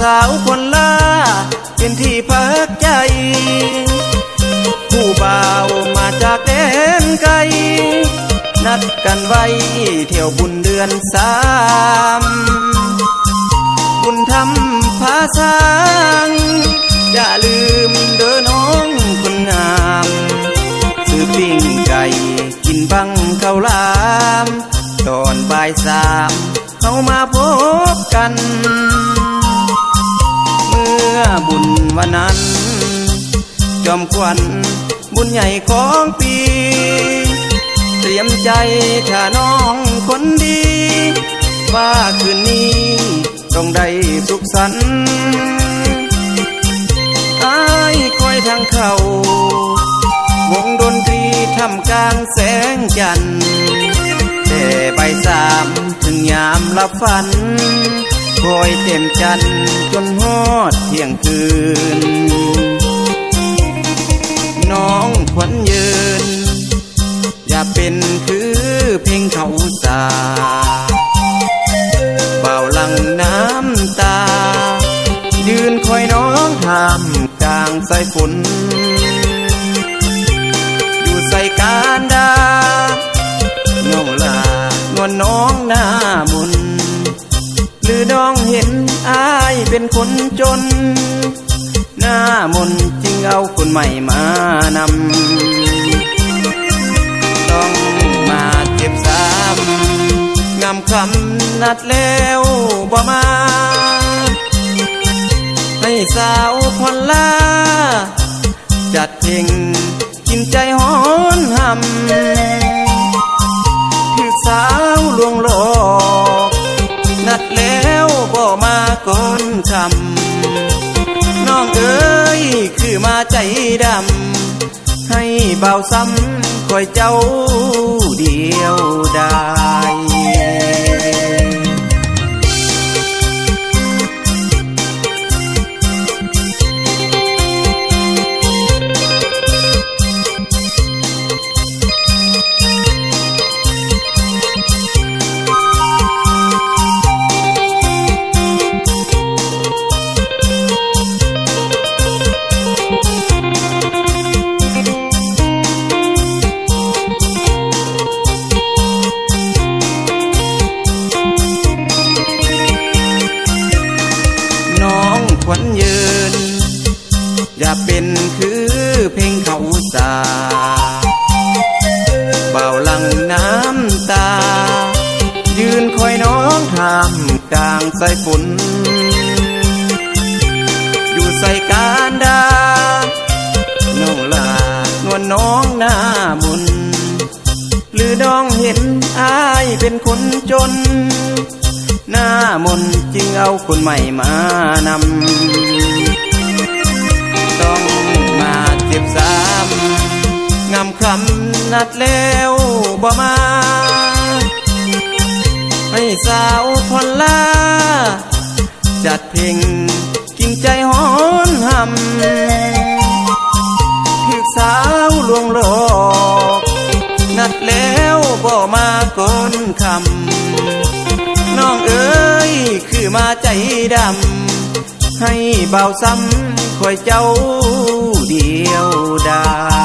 สาวคนล่า เป็นที่พักใจ ผู้บ่าวมาจากแดนไกล นัดกันไว้เที่ยวบุญเดือนสามบุญทำภาษางอย่าลืมเด้อน้องคนงามซื้อปิ้งไก่กินบังข้าวลาม ตอนบ่ายสามเขามาพบกัน วันนั้น จอมควันบุญใหญ่ของปี เตรียมใจถ้าน้องคนดี ว่าคืนนี้ต้องได้สุขสันต์อายคอยทางเขา วงดนตรีทำกลางแสงจันทร์แต่ใบสามถึงยามลับฝัน อยเต็มจันทร์จนฮอดเที่ยงคืน น้องขวัญยืน อย่าเป็นคือเพลงเขาสาเป่าหลังน้ำตา ยืนคอยน้องทำกลางสายฝน คนจน หน้ามนจึงเอาคนใหม่มานำ ต้องมาเจ็บซ้ำงำคำนัดแล้วบ่มา ให้สาวพอลล่า จัดเพลงกินใจหอ แล้วบ่มาก่อนคำน้องเอ๋ยคือมาใจดำให้เบาซ้ำคอยเจ้าเดียวดา ขวัญยืน อย่าเป็นคือเพลงเขาสาเบาหลังน้ำตา ยืนคอยน้องทำกลางสายฝนอยู่ใส่การดาน้องลานวลน้องหน้ามนหรือน้องเห็นอายเป็นคนจนามนจึงเอาคนใหม่มานำต้องมาเจ็บซ้ำงำคำนัดแล้วบ่มา ให้สาวพอลล่าจัดเพลงกินใจหอนหำถึกสาวลวงหลอกนัดแล้วบ่มาก่อนคำน้องเอ๋ย คือมาใจดำ ให้เบาซ้ำคอยเจ้าเดียวได้